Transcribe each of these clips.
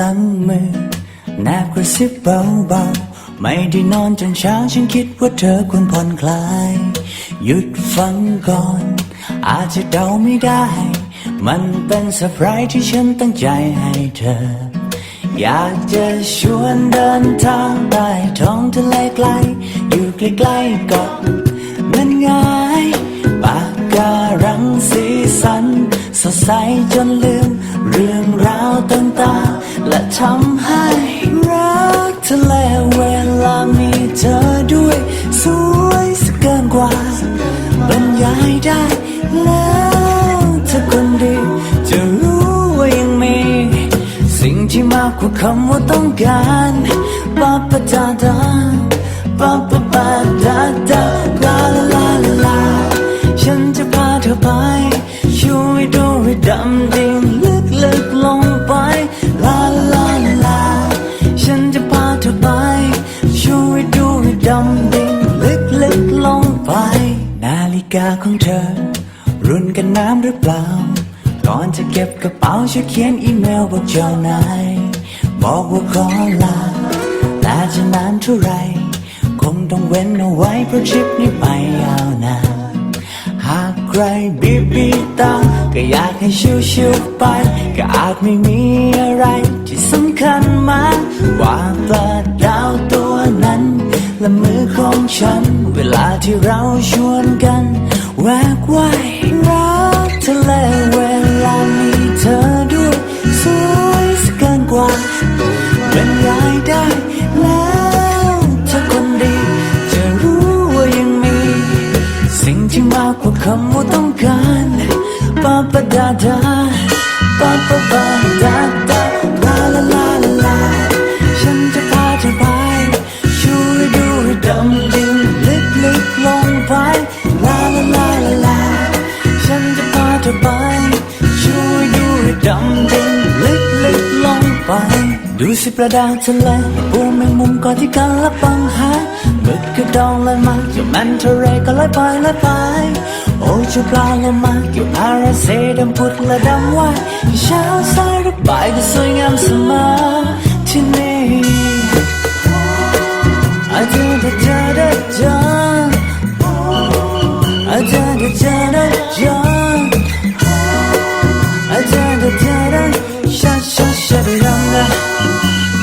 ลังมือแนบกระซิบเบาๆ ไม่ได้นอนจนเช้าฉันคิดว่าเธอควรผ่อนคลาย หยุดฟังก่อน อาจจะเดาไม่ได้ มันเป็นเซอร์ไพรส์ที่ฉันตั้งใจให้เธอ อยากจะชวนเดินทางใต้ท้องทะเลไกล อยู่ใกล้ๆกับนั่นไงปากการังสีสัน สดใสจนลื ว่า บรรยายได้แล้วเธอคนดี จะรู้ว่ายังมี สิ่งที่มากกว่าคำว่าต้องการปาปะดาดาปาปะปาดาดาลาลาลาลาฉันจะพาเธอไปช่วยดูให้ดำดิ่งลึกลึกลงไปลาลาลาลาฉันจะพาเธอไปช่วยดูให้ดำดิ่ง กาของเธอ รุ่นกันน้ำหรือเปล่า ก่อนจะเก็บกระเป๋าช่วยเขียนอีเมลบอกเจ้านาย บอกว่าขอลาแต่จะนานเท่าไร คงต้องเว้นเอาไว้เพราะทริปนี้ไปยาวนานหากใครบีบบีตาก็อยากให้ชิวๆไป ก็อาจไม่มีอะไรที่สำคัญมากกว่าปลาดาวตัวนั้น และมือของฉัน ที่เราชวนกันแวกว่าย ดูสิประดาทะเลปูแมงมุมก่อนที่กันละปังหาหมึกกระดองลอยมาเจ้าแมนเทเรก็ลอยไปลอยไป โอ้เจ้าปลาโลมาเกี่ยวพาราเซดำพุดและดำว่ายเช้าสายรถบ่ายก็สวยงามเสมอ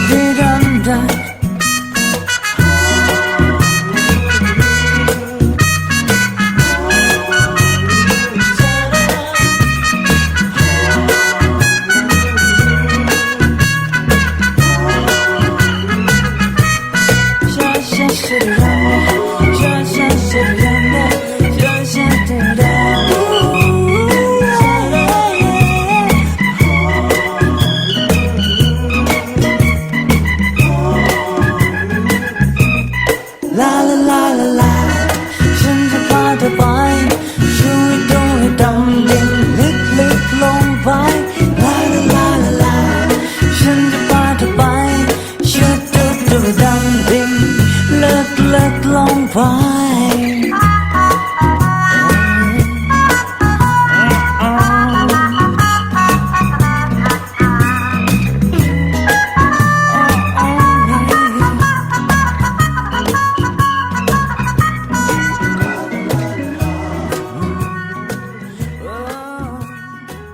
Did I'm. ไ